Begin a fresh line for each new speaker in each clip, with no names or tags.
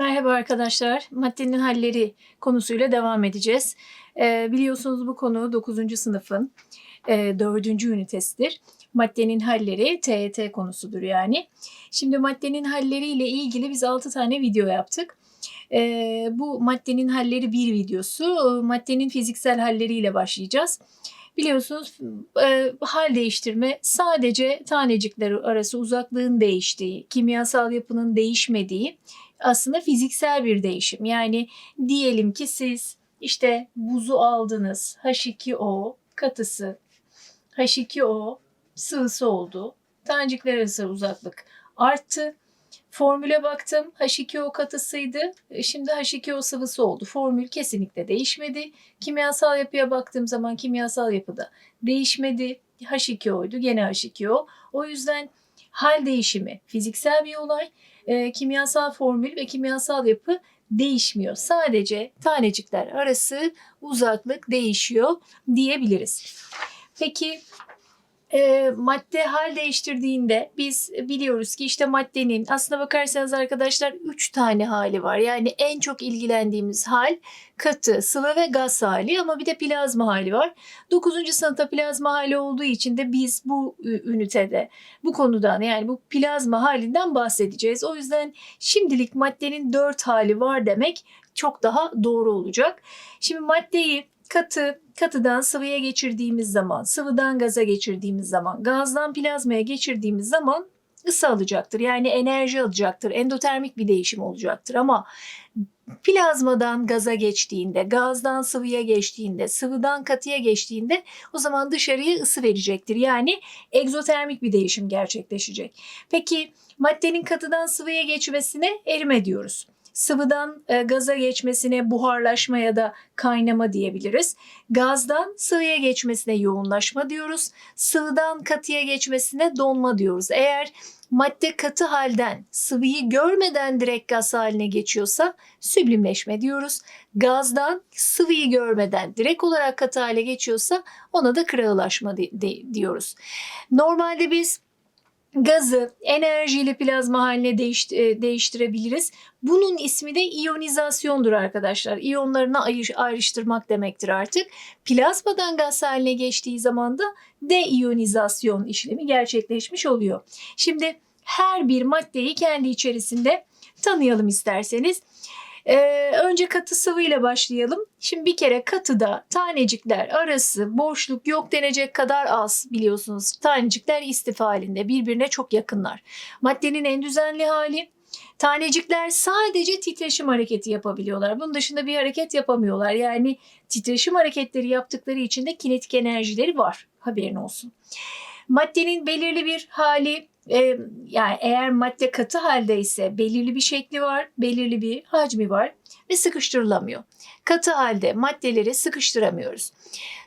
Merhaba arkadaşlar. Maddenin halleri konusuyla devam edeceğiz. Ee, biliyorsunuz bu konu 9. sınıfın e, 4. ünitesidir. Maddenin halleri TET konusudur yani. Şimdi maddenin halleriyle ilgili biz 6 tane video yaptık. Ee, bu maddenin halleri bir videosu. Maddenin fiziksel halleriyle başlayacağız. Biliyorsunuz e, hal değiştirme sadece tanecikler arası uzaklığın değiştiği, kimyasal yapının değişmediği aslında fiziksel bir değişim. Yani diyelim ki siz işte buzu aldınız. H2O katısı, H2O sıvısı oldu. Tanecikler arası uzaklık arttı. Formüle baktım. H2O katısıydı. E, Şimdi H2O sıvısı oldu. Formül kesinlikle değişmedi. Kimyasal yapıya baktığım zaman kimyasal yapıda değişmedi. H2O'ydu. Gene H2O. O yüzden hal değişimi fiziksel bir olay. E, kimyasal formül ve kimyasal yapı değişmiyor. Sadece tanecikler arası uzaklık değişiyor diyebiliriz. Peki e, madde hal değiştirdiğinde biz biliyoruz ki işte maddenin aslına bakarsanız arkadaşlar 3 tane hali var. Yani en çok ilgilendiğimiz hal katı, sıvı ve gaz hali ama bir de plazma hali var. 9. sınıfta plazma hali olduğu için de biz bu ünitede bu konudan yani bu plazma halinden bahsedeceğiz. O yüzden şimdilik maddenin 4 hali var demek çok daha doğru olacak. Şimdi maddeyi katı, katıdan sıvıya geçirdiğimiz zaman, sıvıdan gaza geçirdiğimiz zaman, gazdan plazmaya geçirdiğimiz zaman ısı alacaktır. Yani enerji alacaktır. Endotermik bir değişim olacaktır ama plazmadan gaza geçtiğinde, gazdan sıvıya geçtiğinde, sıvıdan katıya geçtiğinde o zaman dışarıya ısı verecektir. Yani egzotermik bir değişim gerçekleşecek. Peki maddenin katıdan sıvıya geçmesine erime diyoruz. Sıvıdan e, gaza geçmesine buharlaşma ya da kaynama diyebiliriz. Gazdan sıvıya geçmesine yoğunlaşma diyoruz. Sıvıdan katıya geçmesine donma diyoruz. Eğer madde katı halden sıvıyı görmeden direkt gaz haline geçiyorsa süblimleşme diyoruz. Gazdan sıvıyı görmeden direkt olarak katı hale geçiyorsa ona da kırağılaşma di- di- diyoruz. Normalde biz gazı enerjiyle plazma haline değiş- e, değiştirebiliriz. Bunun ismi de iyonizasyondur arkadaşlar. İyonlarını ayır- ayrıştırmak demektir artık. Plazmadan gaz haline geçtiği zaman da deiyonizasyon işlemi gerçekleşmiş oluyor. Şimdi her bir maddeyi kendi içerisinde tanıyalım isterseniz. Ee, önce katı sıvıyla başlayalım. Şimdi bir kere katıda tanecikler arası boşluk yok denecek kadar az biliyorsunuz. Tanecikler istif halinde birbirine çok yakınlar. Maddenin en düzenli hali Tanecikler sadece titreşim hareketi yapabiliyorlar. Bunun dışında bir hareket yapamıyorlar. Yani titreşim hareketleri yaptıkları için de kinetik enerjileri var. Haberin olsun. Maddenin belirli bir hali e, yani eğer madde katı halde ise belirli bir şekli var, belirli bir hacmi var ve sıkıştırılamıyor. Katı halde maddeleri sıkıştıramıyoruz.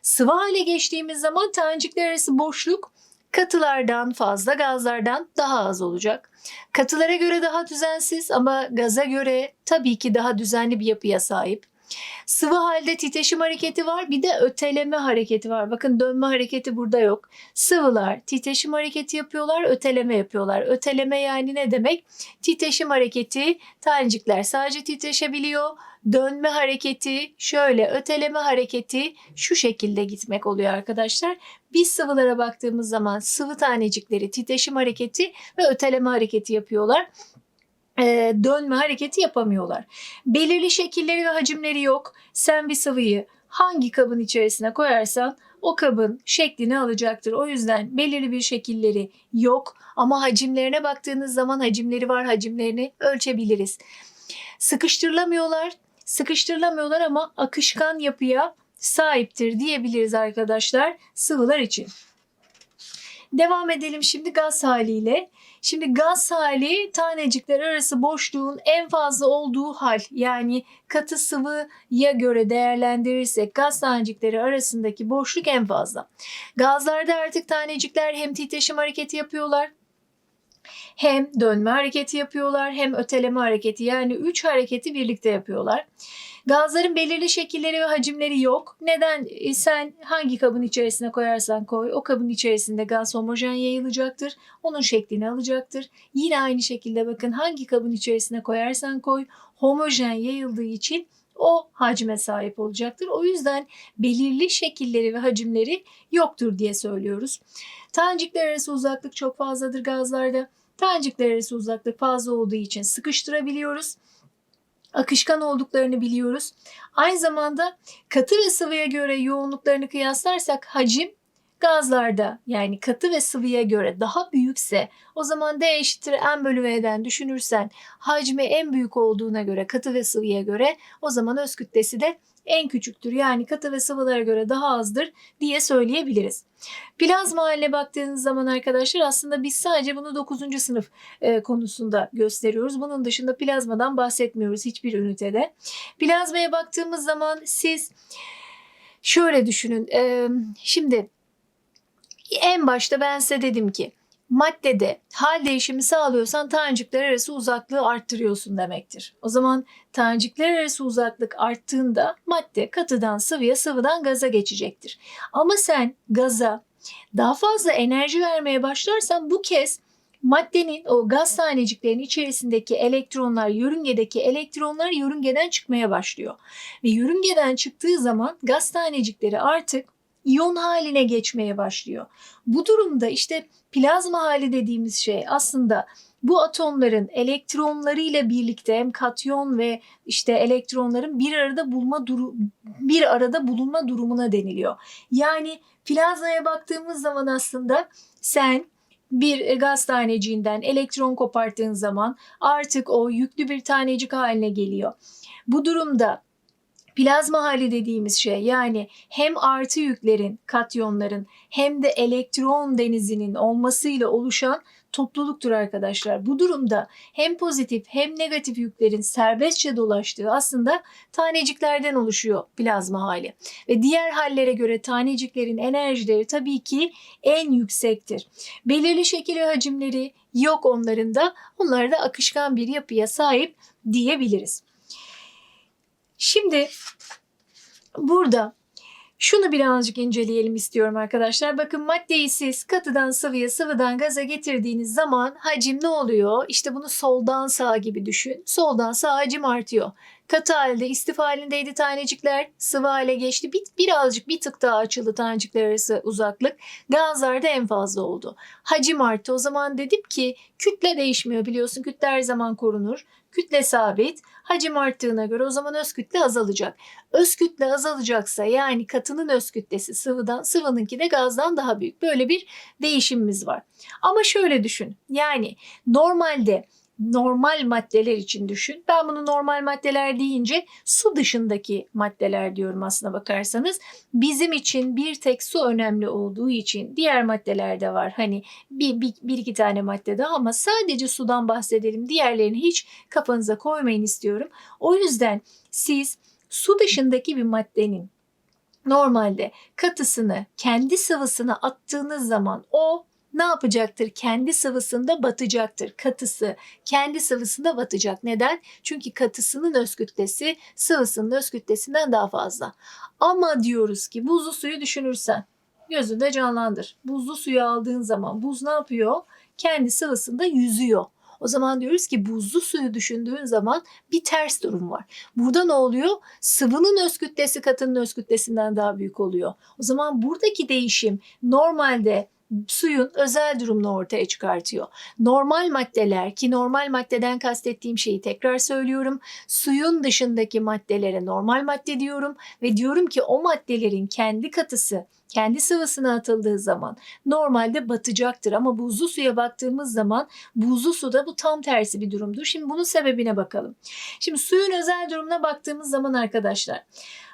Sıvı hale geçtiğimiz zaman tanecikler arası boşluk katılardan fazla gazlardan daha az olacak. Katılara göre daha düzensiz ama gaza göre tabii ki daha düzenli bir yapıya sahip. Sıvı halde titreşim hareketi var bir de öteleme hareketi var. Bakın dönme hareketi burada yok. Sıvılar titreşim hareketi yapıyorlar, öteleme yapıyorlar. Öteleme yani ne demek? Titreşim hareketi tanecikler sadece titreşebiliyor. Dönme hareketi şöyle, öteleme hareketi şu şekilde gitmek oluyor arkadaşlar. Biz sıvılara baktığımız zaman sıvı tanecikleri titreşim hareketi ve öteleme hareketi yapıyorlar. Ee, dönme hareketi yapamıyorlar. Belirli şekilleri ve hacimleri yok. Sen bir sıvıyı hangi kabın içerisine koyarsan o kabın şeklini alacaktır. O yüzden belirli bir şekilleri yok ama hacimlerine baktığınız zaman hacimleri var. Hacimlerini ölçebiliriz. Sıkıştırılamıyorlar. Sıkıştırılamıyorlar ama akışkan yapıya sahiptir diyebiliriz arkadaşlar sıvılar için. Devam edelim şimdi gaz haliyle. Şimdi gaz hali tanecikler arası boşluğun en fazla olduğu hal. Yani katı sıvıya göre değerlendirirsek gaz tanecikleri arasındaki boşluk en fazla. Gazlarda artık tanecikler hem titreşim hareketi yapıyorlar Hem dönme hareketi yapıyorlar hem öteleme hareketi yani üç hareketi birlikte yapıyorlar. Gazların belirli şekilleri ve hacimleri yok. Neden? E, sen hangi kabın içerisine koyarsan koy o kabın içerisinde gaz homojen yayılacaktır. Onun şeklini alacaktır. Yine aynı şekilde bakın hangi kabın içerisine koyarsan koy homojen yayıldığı için o hacme sahip olacaktır. O yüzden belirli şekilleri ve hacimleri yoktur diye söylüyoruz. Tanecikler arası uzaklık çok fazladır gazlarda. Tanecikler arası uzaklık fazla olduğu için sıkıştırabiliyoruz. Akışkan olduklarını biliyoruz. Aynı zamanda katı ve sıvıya göre yoğunluklarını kıyaslarsak hacim gazlarda yani katı ve sıvıya göre daha büyükse o zaman D eşittir M bölü V'den düşünürsen hacmi en büyük olduğuna göre katı ve sıvıya göre o zaman öz kütlesi de en küçüktür. Yani katı ve sıvılara göre daha azdır diye söyleyebiliriz. Plazma haline baktığınız zaman arkadaşlar aslında biz sadece bunu 9. sınıf e, konusunda gösteriyoruz. Bunun dışında plazmadan bahsetmiyoruz hiçbir ünitede. Plazmaya baktığımız zaman siz şöyle düşünün. E, şimdi en başta ben size dedim ki maddede hal değişimi sağlıyorsan tanecikler arası uzaklığı arttırıyorsun demektir. O zaman tanecikler arası uzaklık arttığında madde katıdan sıvıya, sıvıdan gaza geçecektir. Ama sen gaza daha fazla enerji vermeye başlarsan bu kez maddenin o gaz taneciklerinin içerisindeki elektronlar, yörüngedeki elektronlar yörüngeden çıkmaya başlıyor. Ve yörüngeden çıktığı zaman gaz tanecikleri artık iyon haline geçmeye başlıyor. Bu durumda işte plazma hali dediğimiz şey aslında bu atomların elektronlarıyla birlikte hem katyon ve işte elektronların bir arada bulma duru bir arada bulunma durumuna deniliyor. Yani plazmaya baktığımız zaman aslında sen bir gaz taneciğinden elektron koparttığın zaman artık o yüklü bir tanecik haline geliyor. Bu durumda Plazma hali dediğimiz şey yani hem artı yüklerin, katyonların hem de elektron denizinin olmasıyla oluşan topluluktur arkadaşlar. Bu durumda hem pozitif hem negatif yüklerin serbestçe dolaştığı aslında taneciklerden oluşuyor plazma hali. Ve diğer hallere göre taneciklerin enerjileri tabii ki en yüksektir. Belirli şekil ve hacimleri yok onların da. Onlar da akışkan bir yapıya sahip diyebiliriz. Şimdi burada şunu birazcık inceleyelim istiyorum arkadaşlar. Bakın maddeyi siz katıdan sıvıya, sıvıdan gaza getirdiğiniz zaman hacim ne oluyor? İşte bunu soldan sağa gibi düşün. Soldan sağa hacim artıyor. Katı halde istif halindeydi tanecikler. Sıvı hale geçti. Bir, birazcık bir tık daha açıldı tanecikler arası uzaklık. Gazlarda en fazla oldu. Hacim arttı. O zaman dedim ki kütle değişmiyor biliyorsun. Kütle her zaman korunur. Kütle sabit. Hacim arttığına göre o zaman öz kütle azalacak. Öz kütle azalacaksa yani katının öz kütlesi sıvıdan, sıvınınki de gazdan daha büyük. Böyle bir değişimimiz var. Ama şöyle düşün. Yani normalde normal maddeler için düşün. Ben bunu normal maddeler deyince su dışındaki maddeler diyorum aslına bakarsanız. Bizim için bir tek su önemli olduğu için diğer maddeler de var. Hani bir, bir, bir iki tane madde daha ama sadece sudan bahsedelim. Diğerlerini hiç kafanıza koymayın istiyorum. O yüzden siz su dışındaki bir maddenin normalde katısını kendi sıvısına attığınız zaman o ne yapacaktır? Kendi sıvısında batacaktır. Katısı kendi sıvısında batacak. Neden? Çünkü katısının öz kütlesi sıvısının öz kütlesinden daha fazla. Ama diyoruz ki buzlu suyu düşünürsen gözünde canlandır. Buzlu suyu aldığın zaman buz ne yapıyor? Kendi sıvısında yüzüyor. O zaman diyoruz ki buzlu suyu düşündüğün zaman bir ters durum var. Burada ne oluyor? Sıvının öz kütlesi katının öz kütlesinden daha büyük oluyor. O zaman buradaki değişim normalde suyun özel durumunu ortaya çıkartıyor. Normal maddeler ki normal maddeden kastettiğim şeyi tekrar söylüyorum. Suyun dışındaki maddelere normal madde diyorum ve diyorum ki o maddelerin kendi katısı kendi sıvısına atıldığı zaman normalde batacaktır ama buzlu suya baktığımız zaman buzlu suda bu tam tersi bir durumdur. Şimdi bunun sebebine bakalım. Şimdi suyun özel durumuna baktığımız zaman arkadaşlar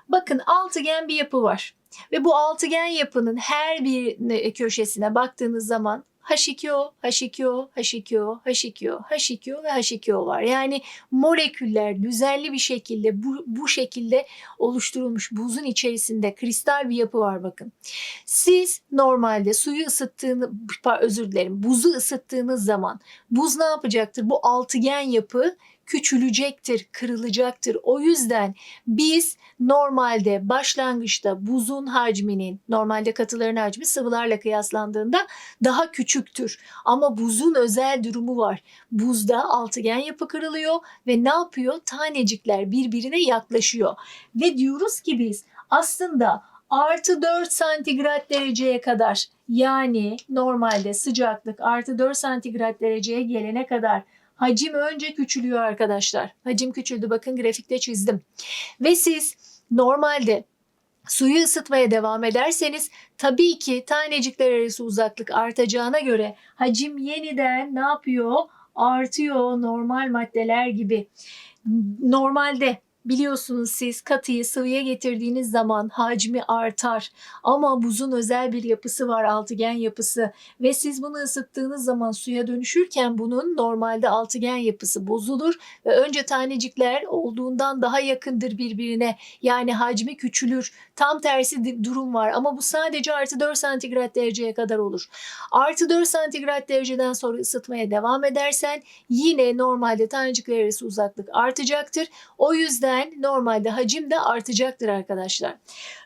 bakın altıgen bir yapı var. Ve bu altıgen yapının her bir köşesine baktığınız zaman H2O, H2O, H2O, H2O, H2O ve H2O var. Yani moleküller düzenli bir şekilde bu, bu şekilde oluşturulmuş buzun içerisinde kristal bir yapı var bakın. Siz normalde suyu ısıttığını, özür dilerim, buzu ısıttığınız zaman buz ne yapacaktır? Bu altıgen yapı küçülecektir, kırılacaktır. O yüzden biz normalde başlangıçta buzun hacminin, normalde katıların hacmi sıvılarla kıyaslandığında daha küçüktür. Ama buzun özel durumu var. Buzda altıgen yapı kırılıyor ve ne yapıyor? Tanecikler birbirine yaklaşıyor. Ve diyoruz ki biz aslında artı 4 santigrat dereceye kadar yani normalde sıcaklık artı 4 santigrat dereceye gelene kadar hacim önce küçülüyor arkadaşlar. Hacim küçüldü bakın grafikte çizdim. Ve siz normalde suyu ısıtmaya devam ederseniz tabii ki tanecikler arası uzaklık artacağına göre hacim yeniden ne yapıyor? Artıyor normal maddeler gibi. Normalde biliyorsunuz siz katıyı sıvıya getirdiğiniz zaman hacmi artar ama buzun özel bir yapısı var altıgen yapısı ve siz bunu ısıttığınız zaman suya dönüşürken bunun normalde altıgen yapısı bozulur ve önce tanecikler olduğundan daha yakındır birbirine yani hacmi küçülür. Tam tersi durum var ama bu sadece artı 4 santigrat dereceye kadar olur. Artı 4 santigrat dereceden sonra ısıtmaya devam edersen yine normalde tanecikler arası uzaklık artacaktır. O yüzden normalde hacim de artacaktır arkadaşlar.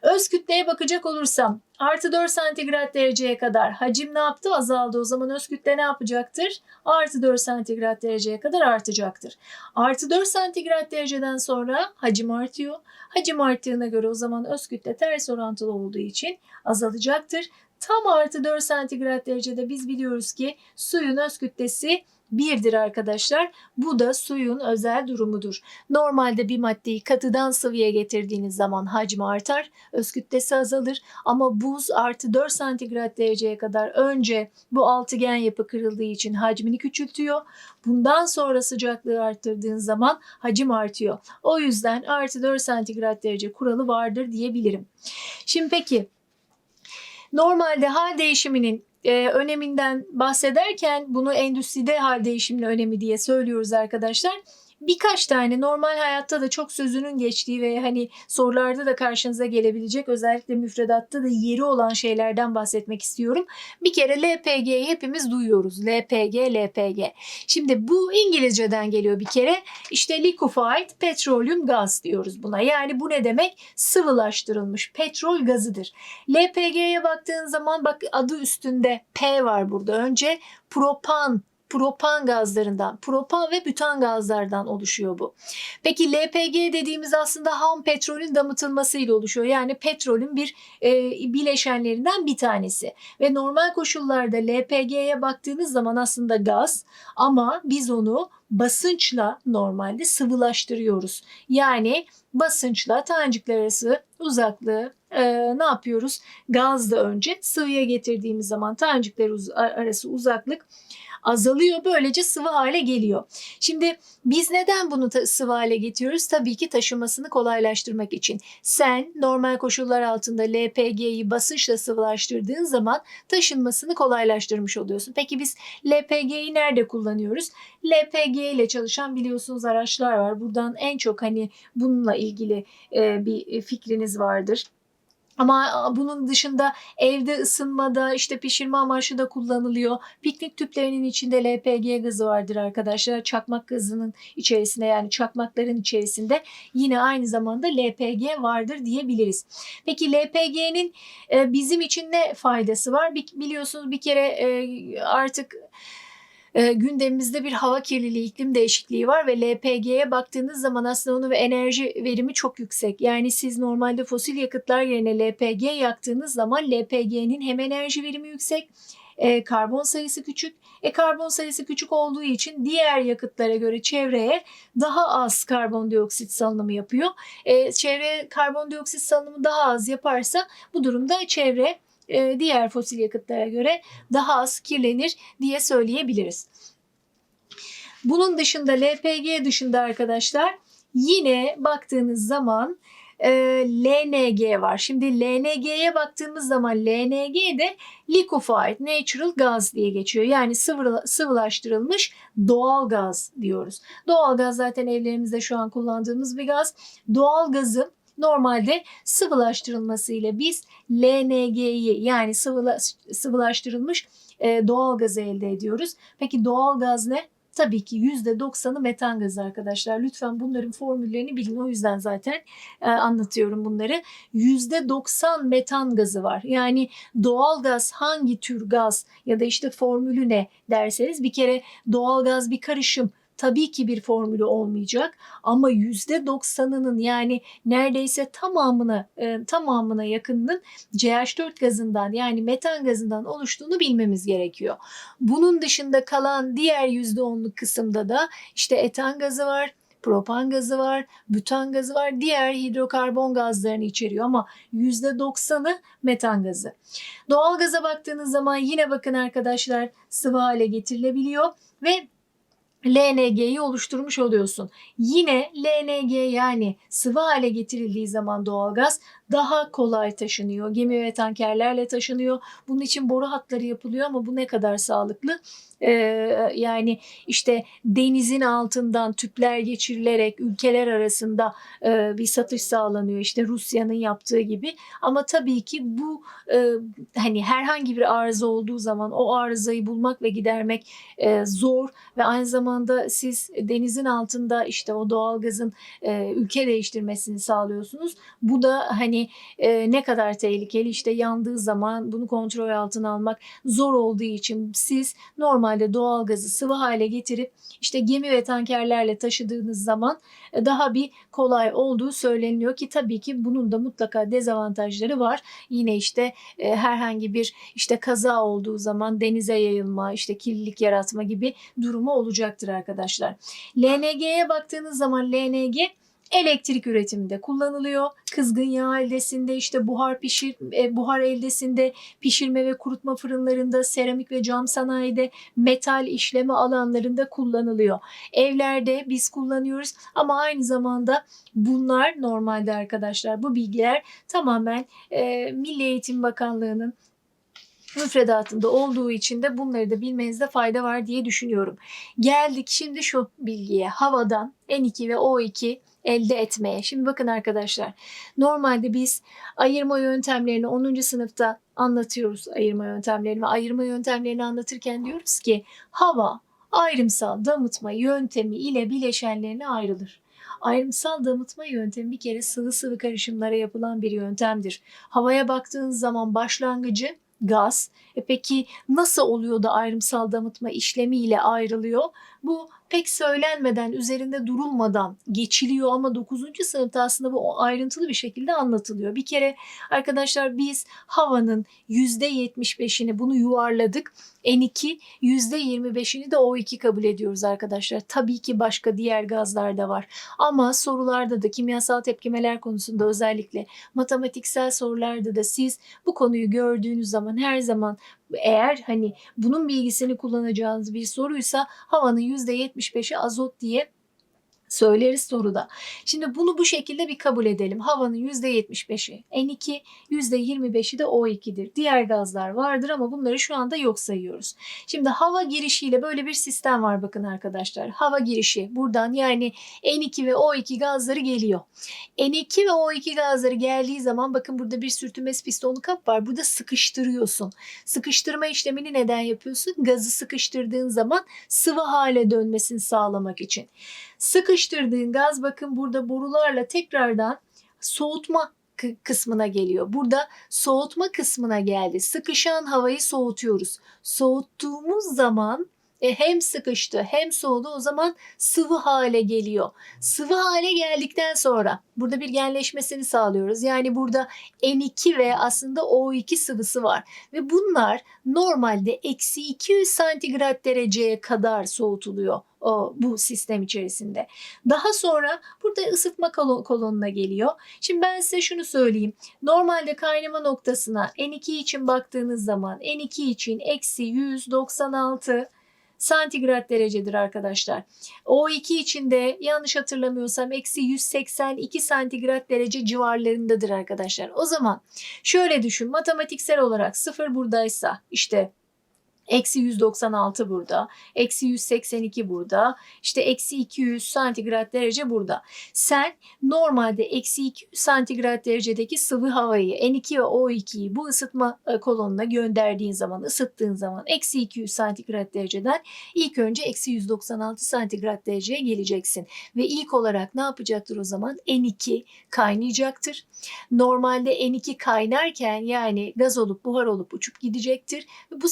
Öz kütleye bakacak olursam artı 4 santigrat dereceye kadar hacim ne yaptı? Azaldı. O zaman öz kütle ne yapacaktır? Artı 4 santigrat dereceye kadar artacaktır. Artı 4 santigrat dereceden sonra hacim artıyor. Hacim arttığına göre o zaman öz kütle ters orantılı olduğu için azalacaktır. Tam artı 4 santigrat derecede biz biliyoruz ki suyun öz kütlesi birdir arkadaşlar. Bu da suyun özel durumudur. Normalde bir maddeyi katıdan sıvıya getirdiğiniz zaman hacmi artar, öz kütlesi azalır. Ama buz artı 4 santigrat dereceye kadar önce bu altıgen yapı kırıldığı için hacmini küçültüyor. Bundan sonra sıcaklığı arttırdığın zaman hacim artıyor. O yüzden artı 4 santigrat derece kuralı vardır diyebilirim. Şimdi peki normalde hal değişiminin e, öneminden bahsederken bunu endüstride hal değişiminin önemi diye söylüyoruz arkadaşlar. Birkaç tane normal hayatta da çok sözünün geçtiği ve hani sorularda da karşınıza gelebilecek özellikle müfredatta da yeri olan şeylerden bahsetmek istiyorum. Bir kere LPG'yi hepimiz duyuyoruz. LPG, LPG. Şimdi bu İngilizceden geliyor bir kere. İşte liquefied petroleum gas diyoruz buna. Yani bu ne demek? Sıvılaştırılmış petrol gazıdır. LPG'ye baktığın zaman bak adı üstünde P var burada. Önce propan propan gazlarından, propan ve bütan gazlardan oluşuyor bu. Peki LPG dediğimiz aslında ham petrolün damıtılmasıyla oluşuyor. Yani petrolün bir e, bileşenlerinden bir tanesi. Ve normal koşullarda LPG'ye baktığınız zaman aslında gaz ama biz onu basınçla normalde sıvılaştırıyoruz. Yani basınçla tanecikler arası uzaklığı e, ne yapıyoruz? Gazla önce sıvıya getirdiğimiz zaman tanecikler arası uzaklık azalıyor. Böylece sıvı hale geliyor. Şimdi biz neden bunu sıvı hale getiriyoruz? Tabii ki taşımasını kolaylaştırmak için. Sen normal koşullar altında LPG'yi basınçla sıvılaştırdığın zaman taşınmasını kolaylaştırmış oluyorsun. Peki biz LPG'yi nerede kullanıyoruz? LPG ile çalışan biliyorsunuz araçlar var. Buradan en çok hani bununla ilgili e, bir fikriniz vardır. Ama bunun dışında evde ısınmada işte pişirme amaçlı da kullanılıyor. Piknik tüplerinin içinde LPG gazı vardır arkadaşlar. Çakmak gazının içerisinde yani çakmakların içerisinde yine aynı zamanda LPG vardır diyebiliriz. Peki LPG'nin e, bizim için ne faydası var? Bi- Biliyorsunuz bir kere e, artık e, gündemimizde bir hava kirliliği, iklim değişikliği var ve LPG'ye baktığınız zaman aslında onun ve enerji verimi çok yüksek. Yani siz normalde fosil yakıtlar yerine LPG yaktığınız zaman LPG'nin hem enerji verimi yüksek, e, karbon sayısı küçük. E karbon sayısı küçük olduğu için diğer yakıtlara göre çevreye daha az karbondioksit salınımı yapıyor. E, çevre karbondioksit salınımı daha az yaparsa bu durumda çevre e, diğer fosil yakıtlara göre daha az kirlenir diye söyleyebiliriz. Bunun dışında LPG dışında arkadaşlar yine baktığınız zaman e, LNG var. Şimdi LNG'ye baktığımız zaman LNG de liquefied natural gas diye geçiyor. Yani sıvı, sıvılaştırılmış doğal gaz diyoruz. Doğal gaz zaten evlerimizde şu an kullandığımız bir gaz. Doğal gazın normalde sıvılaştırılmasıyla biz LNG'yi yani sıvıla, sıvılaştırılmış e, doğal gazı elde ediyoruz. Peki doğal gaz ne? Tabii ki %90'ı metan gazı arkadaşlar. Lütfen bunların formüllerini bilin. O yüzden zaten e, anlatıyorum bunları. %90 metan gazı var. Yani doğal gaz hangi tür gaz ya da işte formülü ne derseniz bir kere doğal gaz bir karışım. Tabii ki bir formülü olmayacak ama %90'ının yani neredeyse tamamına e, tamamına yakınının CH4 gazından yani metan gazından oluştuğunu bilmemiz gerekiyor. Bunun dışında kalan diğer %10'luk kısımda da işte etan gazı var, propan gazı var, butan gazı var, diğer hidrokarbon gazlarını içeriyor ama %90'ı metan gazı. Doğal gaza baktığınız zaman yine bakın arkadaşlar sıvı hale getirilebiliyor ve LNG'yi oluşturmuş oluyorsun. Yine LNG yani sıvı hale getirildiği zaman doğalgaz daha kolay taşınıyor. Gemi ve tankerlerle taşınıyor. Bunun için boru hatları yapılıyor ama bu ne kadar sağlıklı? Ee, yani işte denizin altından tüpler geçirilerek ülkeler arasında e, bir satış sağlanıyor. İşte Rusya'nın yaptığı gibi. Ama tabii ki bu e, hani herhangi bir arıza olduğu zaman o arızayı bulmak ve gidermek e, zor ve aynı zamanda siz denizin altında işte o doğalgazın e, ülke değiştirmesini sağlıyorsunuz. Bu da hani e, ne kadar tehlikeli işte yandığı zaman bunu kontrol altına almak zor olduğu için siz normalde doğalgazı sıvı hale getirip işte gemi ve tankerlerle taşıdığınız zaman e, daha bir kolay olduğu söyleniyor ki tabii ki bunun da mutlaka dezavantajları var. Yine işte e, herhangi bir işte kaza olduğu zaman denize yayılma, işte kirlilik yaratma gibi durumu olacaktır arkadaşlar. LNG'ye baktığınız zaman LNG elektrik üretiminde kullanılıyor. Kızgın yağ eldesinde işte buhar pişir e, buhar eldesinde pişirme ve kurutma fırınlarında seramik ve cam sanayide metal işleme alanlarında kullanılıyor. Evlerde biz kullanıyoruz ama aynı zamanda bunlar normalde arkadaşlar bu bilgiler tamamen e, Milli Eğitim Bakanlığı'nın müfredatında olduğu için de bunları da bilmenizde fayda var diye düşünüyorum. Geldik şimdi şu bilgiye. Havadan N2 ve O2 elde etmeye. Şimdi bakın arkadaşlar. Normalde biz ayırma yöntemlerini 10. sınıfta anlatıyoruz ayırma yöntemlerini ve ayırma yöntemlerini anlatırken diyoruz ki hava ayrımsal damıtma yöntemi ile bileşenlerine ayrılır. Ayrımsal damıtma yöntemi bir kere sıvı sıvı karışımlara yapılan bir yöntemdir. Havaya baktığınız zaman başlangıcı gaz. E peki nasıl oluyor da ayrımsal damıtma işlemiyle ayrılıyor? Bu pek söylenmeden, üzerinde durulmadan geçiliyor ama 9. sınıfta aslında bu ayrıntılı bir şekilde anlatılıyor. Bir kere arkadaşlar biz havanın %75'ini bunu yuvarladık. N2 %25'ini de O2 kabul ediyoruz arkadaşlar. Tabii ki başka diğer gazlar da var. Ama sorularda da kimyasal tepkimeler konusunda özellikle matematiksel sorularda da siz bu konuyu gördüğünüz zaman her zaman eğer hani bunun bilgisini kullanacağınız bir soruysa havanın %75'i azot diye söyleriz soruda. Şimdi bunu bu şekilde bir kabul edelim. Havanın %75'i N2, %25'i de O2'dir. Diğer gazlar vardır ama bunları şu anda yok sayıyoruz. Şimdi hava girişiyle böyle bir sistem var bakın arkadaşlar. Hava girişi buradan yani N2 ve O2 gazları geliyor. N2 ve O2 gazları geldiği zaman bakın burada bir sürtünmez pistonu kap var. Burada sıkıştırıyorsun. Sıkıştırma işlemini neden yapıyorsun? Gazı sıkıştırdığın zaman sıvı hale dönmesini sağlamak için. Sıkıştırdığın gaz bakın burada borularla tekrardan soğutma kısmına geliyor. Burada soğutma kısmına geldi. Sıkışan havayı soğutuyoruz. Soğuttuğumuz zaman e, hem sıkıştı hem soğudu o zaman sıvı hale geliyor. Sıvı hale geldikten sonra burada bir genleşmesini sağlıyoruz. Yani burada N2 ve aslında O2 sıvısı var. Ve bunlar normalde eksi 200 santigrat dereceye kadar soğutuluyor o, bu sistem içerisinde. Daha sonra burada ısıtma kolonuna geliyor. Şimdi ben size şunu söyleyeyim. Normalde kaynama noktasına N2 için baktığınız zaman N2 için eksi 196 santigrat derecedir arkadaşlar. O2 için de yanlış hatırlamıyorsam eksi 182 santigrat derece civarlarındadır arkadaşlar. O zaman şöyle düşün matematiksel olarak sıfır buradaysa işte Eksi 196 burada, eksi 182 burada, işte eksi 200 santigrat derece burada. Sen normalde eksi 200 santigrat derecedeki sıvı havayı N2 ve O2'yi bu ısıtma e, kolonuna gönderdiğin zaman, ısıttığın zaman eksi 200 santigrat dereceden ilk önce eksi 196 santigrat dereceye geleceksin. Ve ilk olarak ne yapacaktır o zaman? N2 kaynayacaktır. Normalde N2 kaynarken yani gaz olup buhar olup uçup gidecektir bu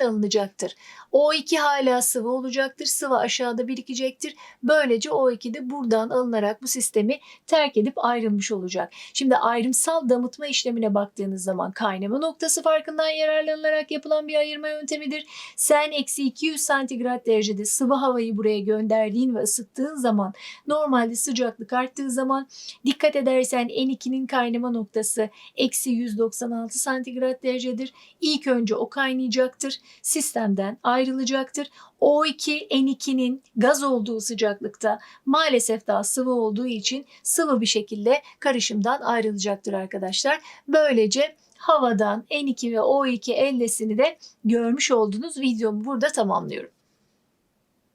sistemden alınacaktır. O2 hala sıvı olacaktır. Sıvı aşağıda birikecektir. Böylece O2 de buradan alınarak bu sistemi terk edip ayrılmış olacak. Şimdi ayrımsal damıtma işlemine baktığınız zaman kaynama noktası farkından yararlanılarak yapılan bir ayırma yöntemidir. Sen eksi 200 santigrat derecede sıvı havayı buraya gönderdiğin ve ısıttığın zaman normalde sıcaklık arttığı zaman dikkat edersen N2'nin kaynama noktası eksi 196 santigrat derecedir. İlk önce o kaynayacaktır. Sistemden ayrılacaktır. O2 N2'nin gaz olduğu sıcaklıkta maalesef daha sıvı olduğu için sıvı bir şekilde karışımdan ayrılacaktır arkadaşlar. Böylece havadan N2 ve O2 eldesini de görmüş oldunuz. Videomu burada tamamlıyorum.